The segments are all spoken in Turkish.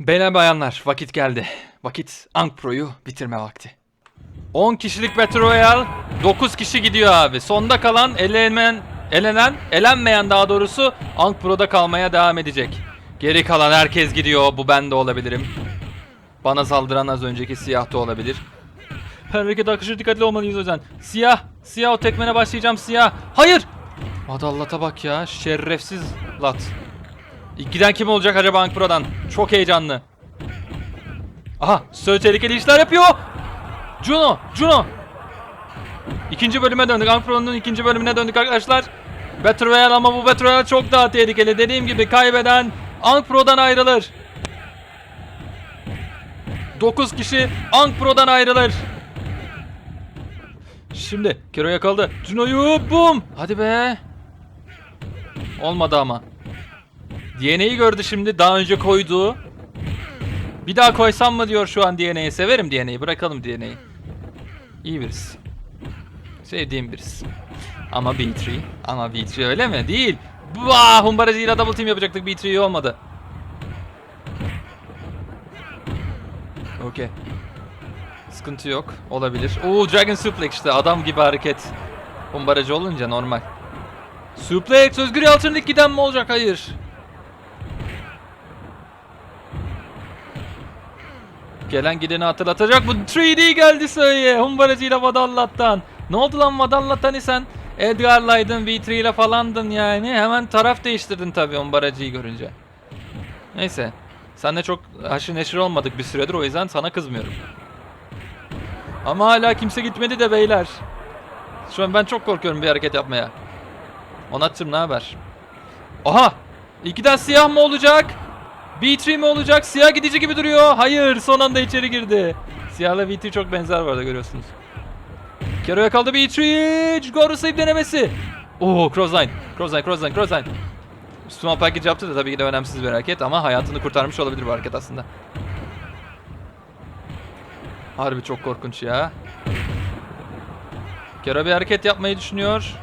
Beyler bayanlar vakit geldi. Vakit Ankh Pro'yu bitirme vakti. 10 kişilik Battle Royale 9 kişi gidiyor abi. Sonda kalan elenen, elenen, elenmeyen daha doğrusu Ankh Pro'da kalmaya devam edecek. Geri kalan herkes gidiyor. Bu ben de olabilirim. Bana saldıran az önceki siyah da olabilir. Hareket akışı dikkatli olmalıyız o yüzden. Siyah. Siyah o tekmene başlayacağım siyah. Hayır. Madallata bak ya. Şerefsiz lat. İlk giden kim olacak acaba Ankh Pro'dan? Çok heyecanlı. Aha. Söğüt tehlikeli işler yapıyor. Juno. Juno. İkinci bölüme döndük. Ankh Pro'nun ikinci bölümüne döndük arkadaşlar. Battle Royale ama bu Battle Royale çok daha tehlikeli. Dediğim gibi kaybeden Ankh Pro'dan ayrılır. 9 kişi Ankh Pro'dan ayrılır. Şimdi Kero yakaladı. Juno'yu bum. Hadi be. Olmadı ama. DNA'yı gördü şimdi daha önce koyduğu. Bir daha koysam mı diyor şu an DNA'yı. Severim DNA'yı. Bırakalım DNA'yı. İyi birisi. Sevdiğim birisi. Ama B3. Ama B3 öyle mi? Değil. Vah! Humbaracıyla double team yapacaktık. B3 iyi olmadı. Okey. Sıkıntı yok. Olabilir. Oo Dragon Suplex işte. Adam gibi hareket. Humbaracı olunca normal. Suplex Özgür Yalçın ilk giden mi olacak? Hayır. Gelen gideni hatırlatacak. Bu 3D geldi sayıya. Humbaracıyla Vadallat'tan. Ne oldu lan Vadallat hani sen? Edgar'laydın, V3 ile falandın yani. Hemen taraf değiştirdin tabii Humbaracıyı görünce. Neyse. Senle çok haşır neşir olmadık bir süredir o yüzden sana kızmıyorum. Ama hala kimse gitmedi de beyler. Şu an ben çok korkuyorum bir hareket yapmaya. Onatçım ne haber? Aha! İkiden siyah mı olacak? B3 mi olacak? Siyah gidici gibi duruyor. Hayır son anda içeri girdi. Siyahla V3 çok benzer var da görüyorsunuz. Kero yakaladı B3. Go to sleep denemesi. Oo crossline. Crossline crossline crossline. Small package yaptı da tabii ki de önemsiz bir hareket ama hayatını kurtarmış olabilir bu hareket aslında. Harbi çok korkunç ya. Kero bir hareket yapmayı düşünüyor.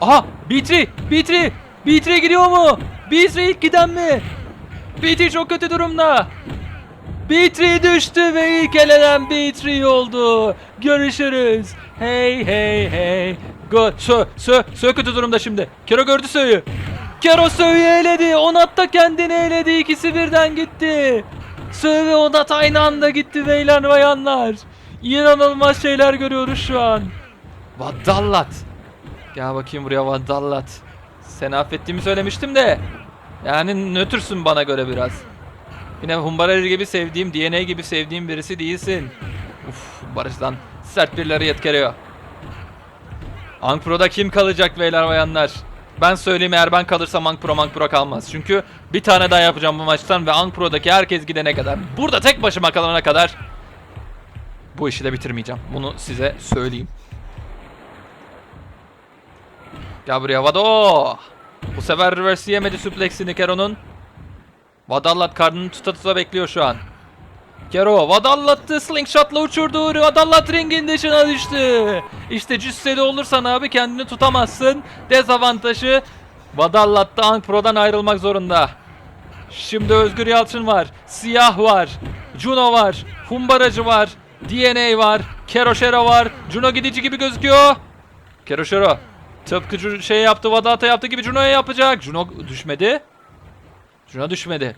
Aha! B3! B3! B3 gidiyor mu? B3 ilk giden mi? B3 çok kötü durumda. B3 düştü ve ilk elenen B3 oldu. Görüşürüz. Hey hey hey. Go sö sö sö kötü durumda şimdi. Kero gördü Sö'yü. Kero Sö'yü eledi. Onat da kendini eledi. İkisi birden gitti. Sö ve Onat aynı anda gitti beyler bayanlar. İnanılmaz şeyler görüyoruz şu an. Vadallat. Gel bakayım buraya Vadallat. Seni affettiğimi söylemiştim de. Yani nötrsün bana göre biraz. Yine Humbaracı gibi sevdiğim, DNA gibi sevdiğim birisi değilsin. Uf, Barış'tan sert birileri yetkiliyor. Ankpro'da kim kalacak beyler bayanlar? Ben söyleyeyim eğer ben kalırsam Ankpro Ankpro kalmaz. Çünkü bir tane daha yapacağım bu maçtan ve Ankpro'daki herkes gidene kadar. Burada tek başıma kalana kadar bu işi de bitirmeyeceğim. Bunu size söyleyeyim. Gel buraya Vado. Bu sefer reverse yemedi suplexini Kero'nun. Vadallat karnını tuta tuta bekliyor şu an. Kero Vadallat'ı slingshot'la uçurdu. Vadallat ringin dışına düştü. İşte cüsseli olursan abi kendini tutamazsın. Dezavantajı Vadallat da Pro'dan ayrılmak zorunda. Şimdi Özgür Yalçın var. Siyah var. Juno var. Humbaracı var. DNA var. Keroşero var. Juno gidici gibi gözüküyor. Keroşero. Tıpkı şey yaptı Vadata yaptı gibi Juno'ya yapacak. Juno düşmedi. Juno düşmedi.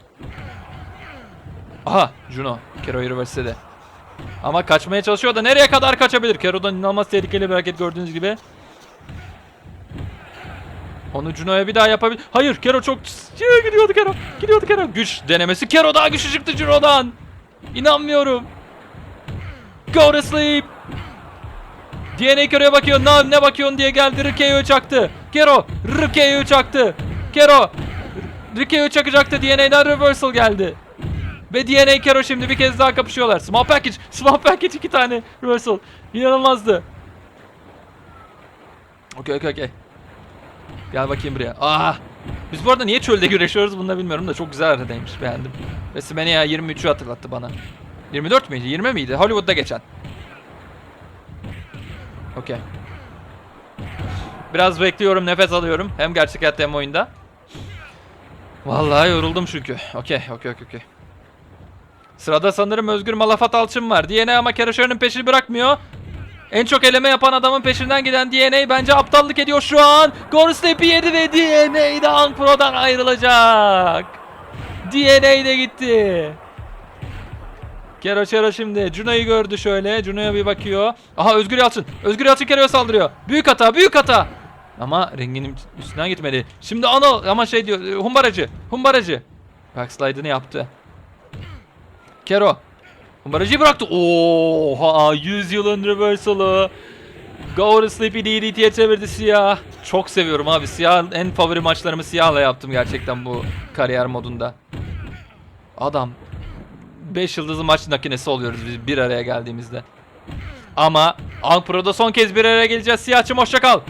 Aha Juno. Kero'yu reverse'ledi. Ama kaçmaya çalışıyor da nereye kadar kaçabilir? Kero'dan inanılmaz tehlikeli bir hareket gördüğünüz gibi. Onu Juno'ya bir daha yapabilir. Hayır Kero çok gidiyordu Kero. Gidiyordu Kero. Güç denemesi. Kero daha güçlü çıktı Juno'dan. İnanmıyorum. Go to sleep. DNA Kero'ya bakıyor. Ne, ne bakıyorsun diye geldi. Rikeo'yu çaktı. Kero. Rikeo'yu çaktı. Kero. Rikeo'yu çakacaktı. DNA'dan reversal geldi. Ve DNA Kero şimdi bir kez daha kapışıyorlar. Small package. Small package iki tane reversal. İnanılmazdı. Okey okey okey. Gel bakayım buraya. Ah! Biz bu arada niye çölde güreşiyoruz bunu da bilmiyorum da çok güzel haritaymış. Beğendim. WrestleMania 23'ü hatırlattı bana. 24 miydi? 20 miydi? Hollywood'da geçen. Okey. Biraz bekliyorum, nefes alıyorum. Hem gerçek hayatta hem oyunda. Vallahi yoruldum çünkü. Okey, okey, okey, okey. Sırada sanırım Özgür Malafat Alçın var. DNA ama Keroşer'in peşini bırakmıyor. En çok eleme yapan adamın peşinden giden DNA bence aptallık ediyor şu an. Ghost Step'i yedi ve DNA de Hank Pro'dan ayrılacak. DNA de gitti. Kero Çero şimdi Juno'yu gördü şöyle. Juno'ya bir bakıyor. Aha Özgür Yalçın. Özgür Yalçın Kero'ya saldırıyor. Büyük hata, büyük hata. Ama ringin üstünden gitmedi. Şimdi Anıl ama şey diyor. e, Humbaracı. Humbaracı. Backslide'ını yaptı. Kero. Humbaracıyı bıraktı. Oha 100 yılın reversal'ı. Go to Sleepy DDT'ye çevirdi siyah. Çok seviyorum abi. Siyah en favori maçlarımı siyahla yaptım gerçekten bu kariyer modunda. Adam 5 yıldızlı maç makinesi oluyoruz biz bir araya geldiğimizde. Ama Ankpro'da son kez bir araya geleceğiz. Siyahçım hoşça kal.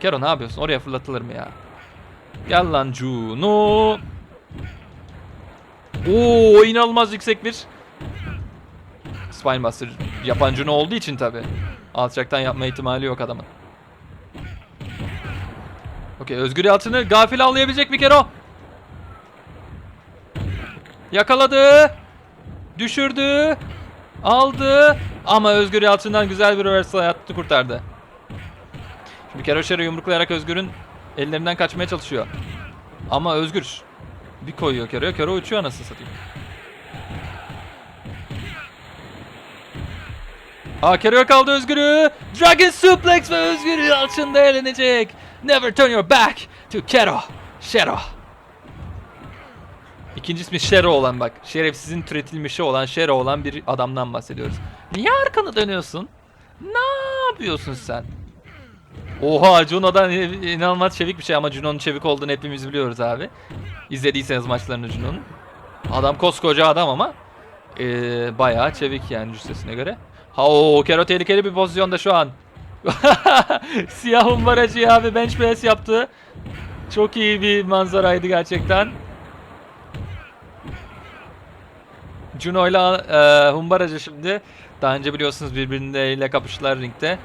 Kero ne yapıyorsun? Oraya fırlatılır mı ya? Gel lan Juno. Oo inanılmaz yüksek bir Spinebuster yapan Juno olduğu için tabi. Alçaktan yapma ihtimali yok adamın. Okey Özgür Yalçın'ı gafil avlayabilecek mi Kero? Yakaladı. Düşürdü. Aldı. Ama Özgür Yalçın'dan güzel bir reversal hayatını kurtardı. Şimdi Keroşer'i yumruklayarak Özgür'ün ellerinden kaçmaya çalışıyor. Ama Özgür bir koyuyor Kero'ya. Kero uçuyor anasını satayım. Aa Kero'ya kaldı Özgür'ü. Dragon Suplex ve Özgür Yalçın da eğlenecek. Never turn your back to Kero. Shero. İkinci ismi Shero olan bak. Şerefsizin türetilmişi olan Shero olan bir adamdan bahsediyoruz. Niye arkanı dönüyorsun? Ne yapıyorsun sen? Oha Juno'dan inanılmaz çevik bir şey ama Juno'nun çevik olduğunu hepimiz biliyoruz abi. İzlediyseniz maçlarını Juno'nun. Adam koskoca adam ama eee bayağı çevik yani cüssesine göre. Ha o Kero tehlikeli bir pozisyonda şu an. Siyah umbaracı abi bench press yaptı. Çok iyi bir manzaraydı gerçekten. Juno ile e, Humbaracı şimdi daha önce biliyorsunuz birbirleriyle kapıştılar ringde.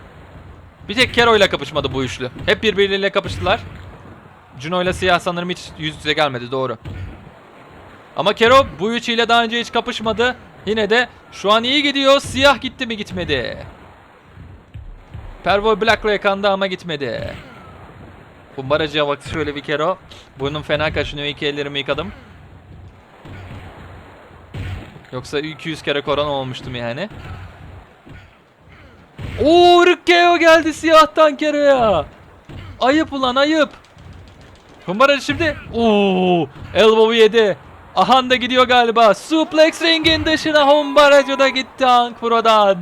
Bir tek Kero ile kapışmadı bu üçlü. Hep birbirleriyle kapıştılar. Juno ile Siyah sanırım hiç yüz yüze gelmedi doğru. Ama Kero bu üçüyle daha önce hiç kapışmadı. Yine de şu an iyi gidiyor. Siyah gitti mi gitmedi. Pervo Black'la yakandı ama gitmedi. Humbaracıya baktı şöyle bir Kero. Burnum fena kaşınıyor. İki ellerimi yıkadım. Yoksa 200 kere korona olmuştum yani. Oo Rıkkeo geldi siyahtan Kero'ya. Ayıp ulan ayıp. Humbaracı şimdi. Oo elbow'u yedi. Ahan da gidiyor galiba. Suplex ringin dışına Humbaracı da gitti Hank Pro'dan.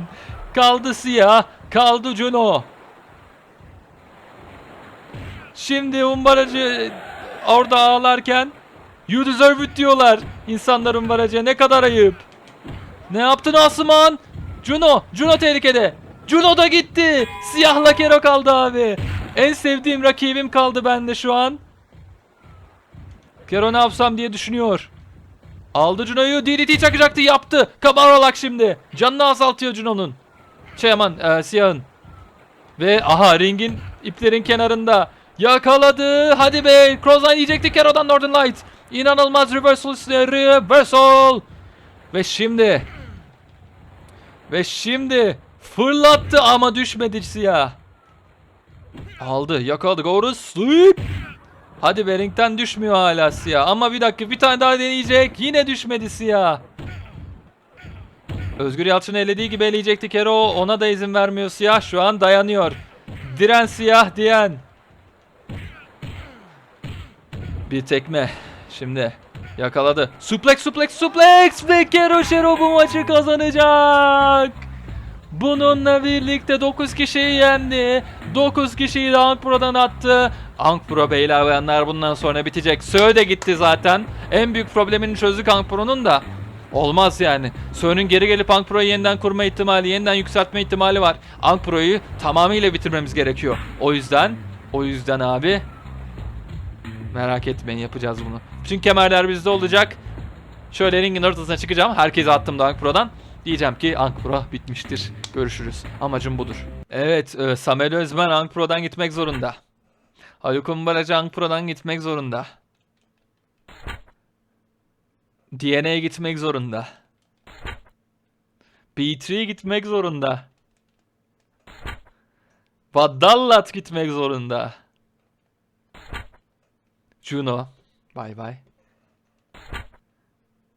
Kaldı siyah. Kaldı Juno. Şimdi Humbaracı orada ağlarken You deserve it diyorlar. İnsanlar Humbaracı'ya ne kadar ayıp. Ne yaptın Asuman? Juno. Juno tehlikede. Juno da gitti. Siyahla Kero kaldı abi. En sevdiğim rakibim kaldı bende şu an. Kero ne yapsam diye düşünüyor. Aldı Juno'yu. DDT çakacaktı. Yaptı. Kamarolak şimdi. Canını azaltıyor Juno'nun. Şey aman e, siyahın. Ve aha ringin iplerin kenarında. Yakaladı. Hadi be. Crossline yiyecekti Kero'dan Northern Light. İnanılmaz reversal üstüne reversal. Ve şimdi. Ve şimdi. Fırlattı ama düşmedi siyah. Aldı. Yakaladı. Go sleep. Hadi be ringden düşmüyor hala siyah. Ama bir dakika bir tane daha deneyecek. Yine düşmedi siyah. Özgür Yalçın'ı elediği gibi eleyecekti Kero. Ona da izin vermiyor siyah. Şu an dayanıyor. Diren siyah diyen. Bir tekme. Şimdi yakaladı. Suplex suplex suplex ve Kero Şero bu maçı kazanacak. Bununla birlikte 9 kişiyi yendi. 9 kişiyi de Ank Pro'dan attı. Ank Pro beyler bayanlar bundan sonra bitecek. Sö de gitti zaten. En büyük problemini çözdük Ank Pro'nun da. Olmaz yani. Sö'nün geri gelip Ank Pro'yu yeniden kurma ihtimali, yeniden yükseltme ihtimali var. Ank Pro'yu tamamıyla bitirmemiz gerekiyor. O yüzden, o yüzden abi Merak etmeyin yapacağız bunu. Bütün kemerler bizde olacak. Şöyle ringin ortasına çıkacağım. Herkese attım da Ank Pro'dan. Diyeceğim ki Ank Pro bitmiştir. Görüşürüz. Amacım budur. Evet, e, Samuel Özmen Ank Pro'dan gitmek zorunda. Haluk Umbaracı Ank Pro'dan gitmek zorunda. DNA'ya gitmek zorunda. B3 gitmek zorunda. Vadallat gitmek zorunda. Juno. Bay bay.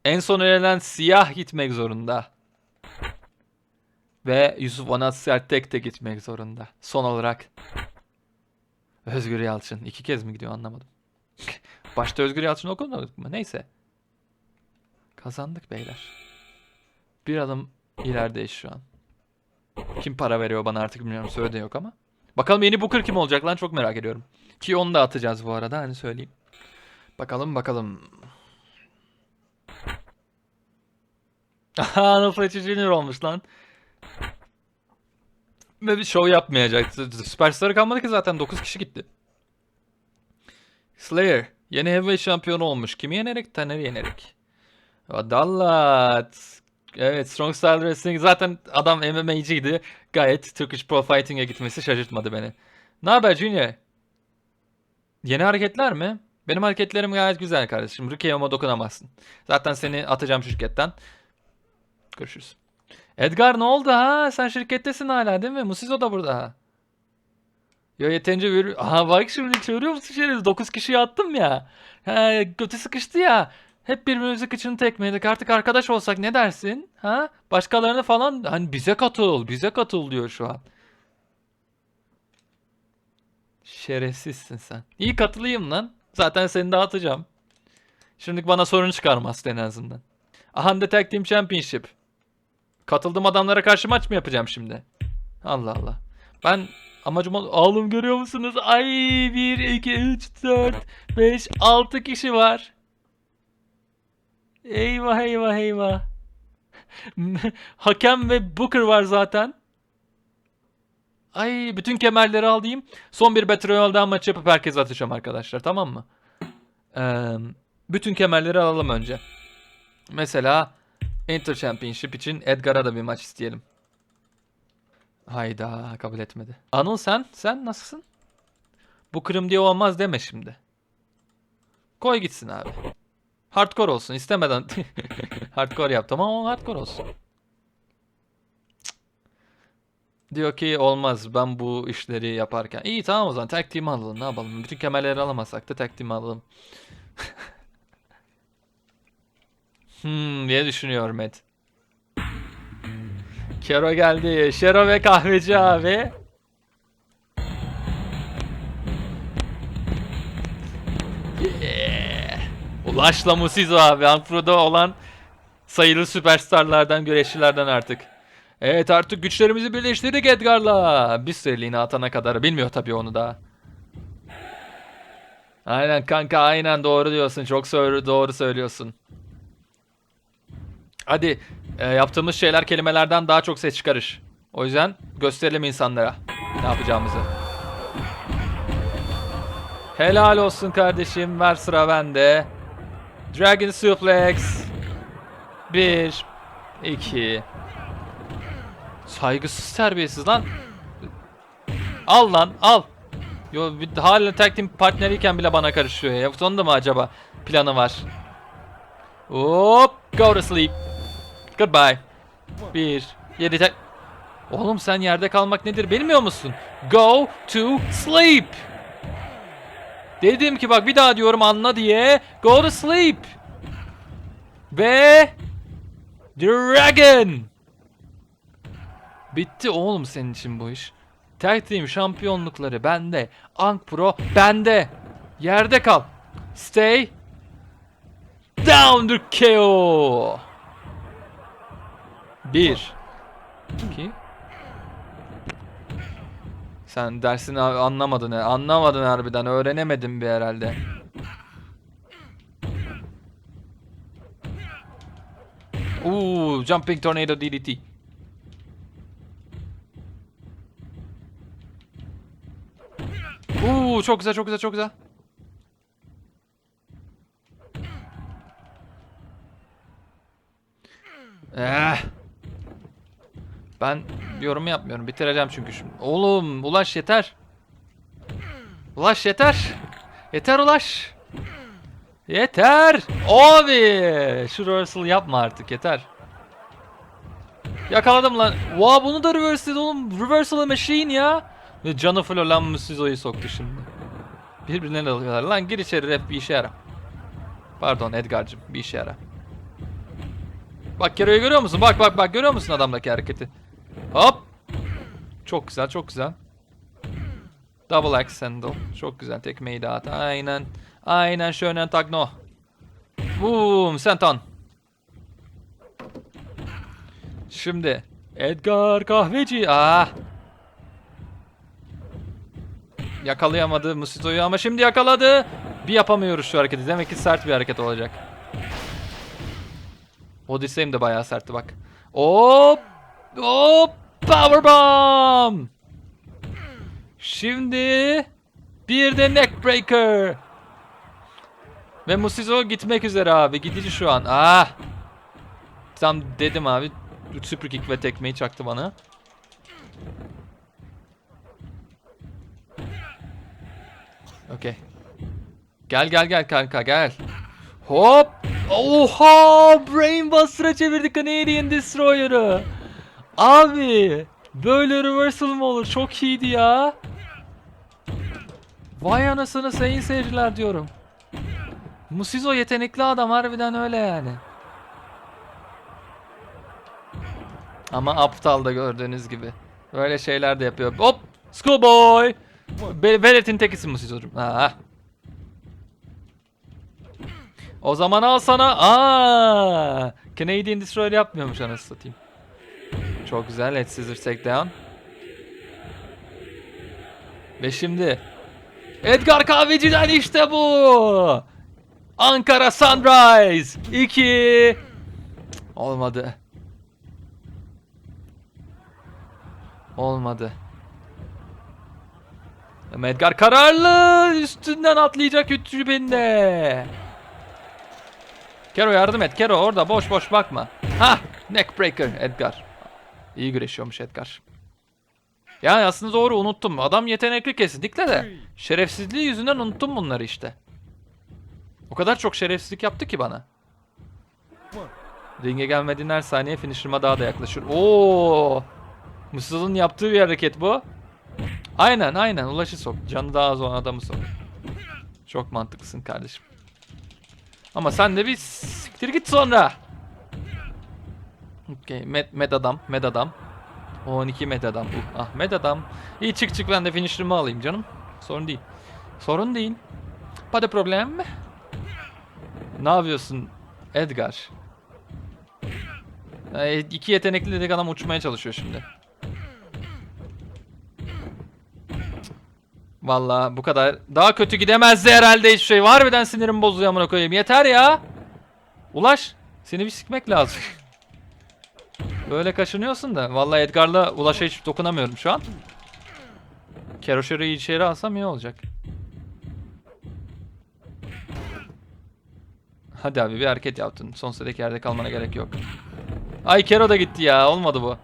En son elenen siyah gitmek zorunda. Ve Yusuf Onat Sertek de gitmek zorunda. Son olarak. Özgür Yalçın. iki kez mi gidiyor anlamadım. Başta Özgür Yalçın okumadık mı? Neyse. Kazandık beyler. Bir adım ilerideyiz şu an. Kim para veriyor bana artık bilmiyorum. Söyle de yok ama. Bakalım yeni Booker kim olacak lan çok merak ediyorum. Ki onu da atacağız bu arada hani söyleyeyim. Bakalım bakalım. Aha Fletcher Jr. olmuş lan. Ve bir show yapmayacak. Süperstar'ı kalmadı ki zaten 9 kişi gitti. Slayer yeni heavyweight şampiyonu olmuş. Kimi yenerek? Taner'i yenerek. Dallat. Evet Strong Style Wrestling zaten adam MMA'ciydi. Gayet Turkish Pro Fighting'e gitmesi şaşırtmadı beni. Ne haber Junior? Yeni hareketler mi? Benim hareketlerim gayet güzel kardeşim. Rikeo'ma dokunamazsın. Zaten seni atacağım şirketten. Görüşürüz. Edgar ne oldu ha? Sen şirkettesin hala değil mi? Musizo da burada ha. Yo yeterince bir... Aha bak şimdi çağırıyor musun şerif? 9 kişiyi attım ya. He, götü sıkıştı ya. Hep birbirimizi kıçını tekmeledik. Artık arkadaş olsak ne dersin? Ha? Başkalarını falan hani bize katıl, bize katıl diyor şu an. Şerefsizsin sen. İyi katılayım lan. Zaten seni dağıtacağım. Şimdi bana sorun çıkarmazsın en azından. Aha The Tag Team Championship. Katıldığım adamlara karşı maç mı yapacağım şimdi? Allah Allah. Ben amacım oğlum görüyor musunuz? Ay 1, 2, 3, 4, 5, 6 kişi var. Eyvah eyvah eyvah. Hakem ve Booker var zaten. Ay bütün kemerleri alayım. Son bir Battle Royale'dan maç yapıp herkese atacağım arkadaşlar tamam mı? Ee, bütün kemerleri alalım önce. Mesela Inter Championship için Edgar'a da bir maç isteyelim. Hayda kabul etmedi. Anıl sen? Sen nasılsın? Bu kırım diye olmaz deme şimdi. Koy gitsin abi. Hardcore olsun istemeden. hardcore yaptım ama hardcore olsun. Cık. Diyor ki olmaz ben bu işleri yaparken. İyi tamam o zaman tag team alalım ne yapalım. Bütün kemerleri alamazsak da tag team alalım. hmm diye düşünüyor Matt. Kero geldi. Şero ve kahveci abi. Yeah. Ulaş'la Musizo abi. Anfro'da olan sayılı süperstarlardan, güreşçilerden artık. Evet artık güçlerimizi birleştirdik Edgar'la. Bir süreliğine atana kadar. Bilmiyor tabii onu da. Aynen kanka aynen doğru diyorsun. Çok söyle- doğru söylüyorsun. Hadi e, yaptığımız şeyler kelimelerden daha çok ses çıkarır. O yüzden gösterelim insanlara ne yapacağımızı. Helal olsun kardeşim. Ver sıra bende. Dragon Suplex. 1 2 Saygısız terbiyesiz lan. Al lan al. Yo hala tag team partneriyken bile bana karışıyor ya. Sonunda mı acaba planı var? Hop go to sleep. Goodbye. Bir. Yedi tek. Oğlum sen yerde kalmak nedir bilmiyor musun? Go to sleep. Dedim ki bak bir daha diyorum anla diye. Go to sleep. Ve Dragon. Bitti oğlum senin için bu iş. Tag Team şampiyonlukları bende. Ank Pro bende. Yerde kal. Stay. Down the KO. Bir. İki. Sen dersini anlamadın. Anlamadın harbiden. Öğrenemedin bir herhalde. Uuu, Jumping Tornado DDT. Uuu, çok güzel, çok güzel, çok güzel. Eh. Ben yorum yapmıyorum. Bitireceğim çünkü şimdi. Oğlum ulaş yeter. Ulaş yeter. Yeter ulaş. Yeter. Abi. Şu reversal yapma artık yeter. Yakaladım lan. Wow bunu da reverse dedi oğlum. Reversal machine ya. Ve canı full olan Musizo'yu soktu şimdi. Birbirine dalıyorlar. Lan gir içeri ref bir işe yara. Pardon Edgar'cım bir işe yara. Bak Kero'yu görüyor musun? Bak bak bak görüyor musun adamdaki hareketi? Hop. Çok güzel çok güzel. Double axe handle. Çok güzel tekmeyi dağıt. Aynen. Aynen şöyle takno. Boom senton. Şimdi Edgar kahveci. Ah. Yakalayamadı Musito'yu ama şimdi yakaladı. Bir yapamıyoruz şu hareketi. Demek ki sert bir hareket olacak. Odyssey'im de bayağı sertti bak. Hop! Hop! Powerbomb! Şimdi bir de neckbreaker. Ve Musizo gitmek üzere abi. Gidici şu an. Ah! Tam dedim abi. Super kick ve tekmeyi çaktı bana. Okey. Gel gel gel kanka gel. Hop! Oha! Brainbuster'a çevirdik Canadian Destroyer'ı. Abi! Böyle reversal mı olur? Çok iyiydi ya. Vay anasını sayın seyirciler diyorum. Musizo yetenekli adam harbiden öyle yani. Ama aptal da gördüğünüz gibi. Böyle şeyler de yapıyor. Hop! Schoolboy! Be Velet'in tekisin Musizo'cum. Ha. O zaman al sana. Aa! Canadian Destroyer yapmıyormuş anasını satayım. Çok güzel. Let's scissor takedown. Ve şimdi Edgar Kahveci'den işte bu. Ankara Sunrise 2 Olmadı. Olmadı. Ama Edgar kararlı üstünden atlayacak üçüncü binde. Kero yardım et. Kero orada boş boş bakma. Ha, neckbreaker Edgar. İyi güreşiyormuş Edgar. Yani aslında doğru unuttum. Adam yetenekli kesinlikle de. Şerefsizliği yüzünden unuttum bunları işte. O kadar çok şerefsizlik yaptı ki bana. Ringe gelmediğin her saniye finisher'ıma daha da yaklaşır. Oo! Mısır'ın yaptığı bir hareket bu. Aynen aynen ulaşı sok. Canı daha az olan adamı sok. Çok mantıklısın kardeşim. Ama sen de bir siktir git sonra. Okey med, med adam med adam. 12 med adam. Uh, ah med adam. İyi çık çık ben de finisher'ımı alayım canım. Sorun değil. Sorun değil. Pas de problem. Ne yapıyorsun Edgar? Ee, iki yetenekli dedik adam uçmaya çalışıyor şimdi. Vallahi bu kadar. Daha kötü gidemezdi herhalde hiçbir şey. Harbiden sinirim bozuyor amına koyayım. Yeter ya. Ulaş. Seni bir sikmek lazım. Böyle kaşınıyorsun da. Vallahi Edgar'la Ulaş'a hiç dokunamıyorum şu an. Keroşer'i içeri alsam iyi olacak. Hadi abi bir hareket yaptın. Son sıradaki yerde kalmana gerek yok. Ay Kero da gitti ya. Olmadı bu.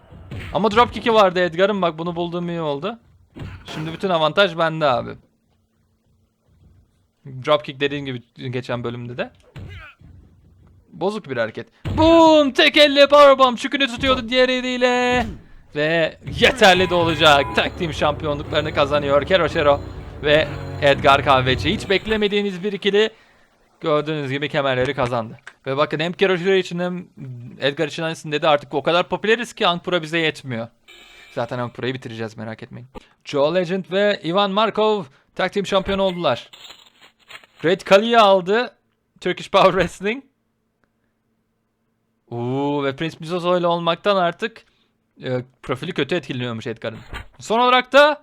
Ama dropkick'i vardı Edgar'ın. Bak bunu bulduğum iyi oldu. Şimdi bütün avantaj bende abi. Dropkick dediğim gibi geçen bölümde de. Bozuk bir hareket. Boom! Tek elle powerbomb. Çükünü tutuyordu diğer eliyle. Ve yeterli de olacak. Tag team şampiyonluklarını kazanıyor Keroşero ve Edgar Kahveci. Hiç beklemediğiniz bir ikili gördüğünüz gibi kemerleri kazandı. Ve bakın hem Keroşero için hem Edgar için aynısını dedi artık o kadar popüleriz ki Ankpura bize yetmiyor. Zaten Ankpura'yı bitireceğiz merak etmeyin. Joe Legend ve Ivan Markov tag team şampiyon oldular. Great Khali'yi aldı. Turkish Power Wrestling. Uuu ve Prince Mizozo ile olmaktan artık e, profili kötü etkileniyormuş Edgar'ın. Son olarak da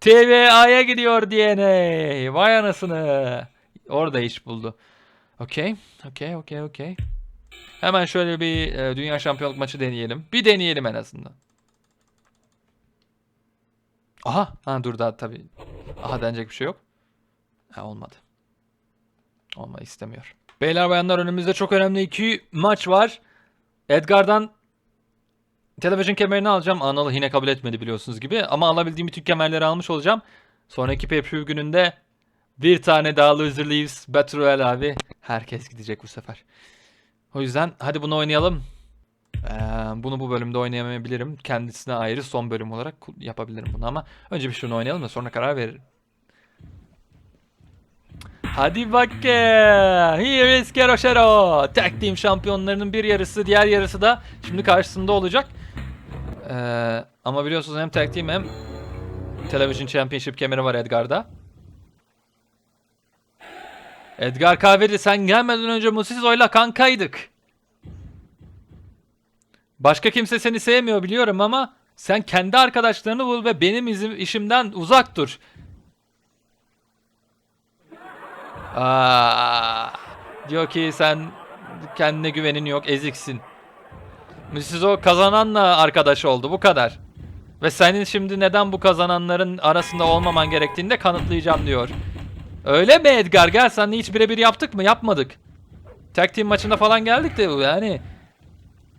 TVA'ya gidiyor DNA. Vay anasını. Orada iş buldu. Okey. Okey okey okey. Hemen şöyle bir e, dünya şampiyonluk maçı deneyelim. Bir deneyelim en azından. Aha. Ha dur daha tabii. Aha denecek bir şey yok. Ha olmadı. Olma istemiyor. Beyler bayanlar önümüzde çok önemli iki maç var. Edgar'dan televizyon kemerini alacağım. Analı yine kabul etmedi biliyorsunuz gibi. Ama alabildiğim bütün kemerleri almış olacağım. Sonraki pay gününde bir tane daha Loser Leaves Battle Royale abi. Herkes gidecek bu sefer. O yüzden hadi bunu oynayalım. Eee bunu bu bölümde oynayamayabilirim. Kendisine ayrı son bölüm olarak yapabilirim bunu ama önce bir şunu oynayalım da sonra karar veririm. Hadi bakayım. Here is Keroshero. Tag Team şampiyonlarının bir yarısı, diğer yarısı da şimdi karşısında olacak. Ee, ama biliyorsunuz hem Tag Team hem Television Championship kemeri var Edgar'da. Edgar Kahveci sen gelmeden önce Musizo'yla kankaydık. Başka kimse seni sevmiyor biliyorum ama sen kendi arkadaşlarını bul ve benim izim, işimden uzak dur. Aa, diyor ki sen kendine güvenin yok, eziksin. Musizo kazananla arkadaş oldu, bu kadar. Ve senin şimdi neden bu kazananların arasında olmaman gerektiğini de kanıtlayacağım diyor. Öyle mi Edgar? Gel seninle hiç birebir yaptık mı? Yapmadık. Tag team maçında falan geldik de yani.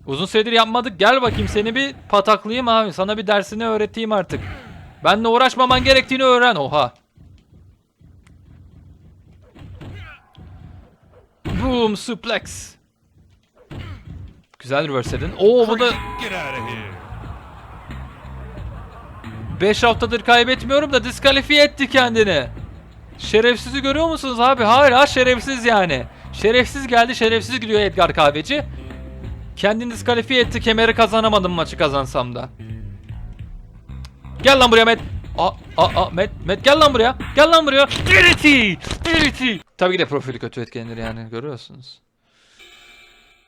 Uzun süredir yapmadık. Gel bakayım seni bir pataklayayım abi. Sana bir dersini öğreteyim artık. Benle uğraşmaman gerektiğini öğren. Oha. Boom suplex. Güzel reverse edin. Oo bu da Get out of here. 5 haftadır kaybetmiyorum da diskalifiye etti kendini. Şerefsizi görüyor musunuz abi? Hala şerefsiz yani. Şerefsiz geldi, şerefsiz gidiyor Edgar Kahveci. Kendini diskalifiye etti, kemeri kazanamadım maçı kazansam da. Gel lan buraya Met. Aa, aa, aa, Met, Met gel lan buraya. Gel lan buraya. Dirty, dirty. Tabii ki de profili kötü etkilenir yani görüyorsunuz.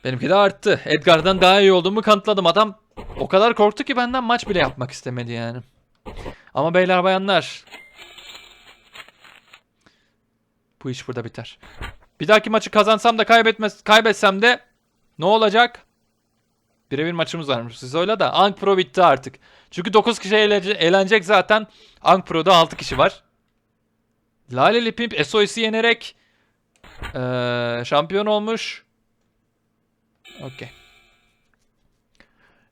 Benimki de arttı. Edgar'dan daha iyi olduğumu kanıtladım. Adam o kadar korktu ki benden maç bile yapmak istemedi yani. Ama beyler bayanlar. Bu iş burada biter. Bir dahaki maçı kazansam da kaybetmez, kaybetsem de ne olacak? Birebir maçımız varmış. Siz öyle de Ank Pro bitti artık. Çünkü 9 kişi eğlence- eğlenecek zaten. Ank Pro'da 6 kişi var. Laleli Pimp SOS'i yenerek eee, şampiyon olmuş. Okey.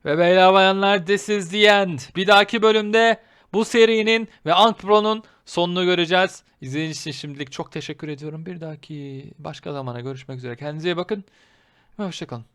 Ve beyler bayanlar this is the end. Bir dahaki bölümde bu serinin ve Ank Pro'nun sonunu göreceğiz. İzlediğiniz için şimdilik çok teşekkür ediyorum. Bir dahaki başka zamana görüşmek üzere. Kendinize iyi bakın ve hoşçakalın.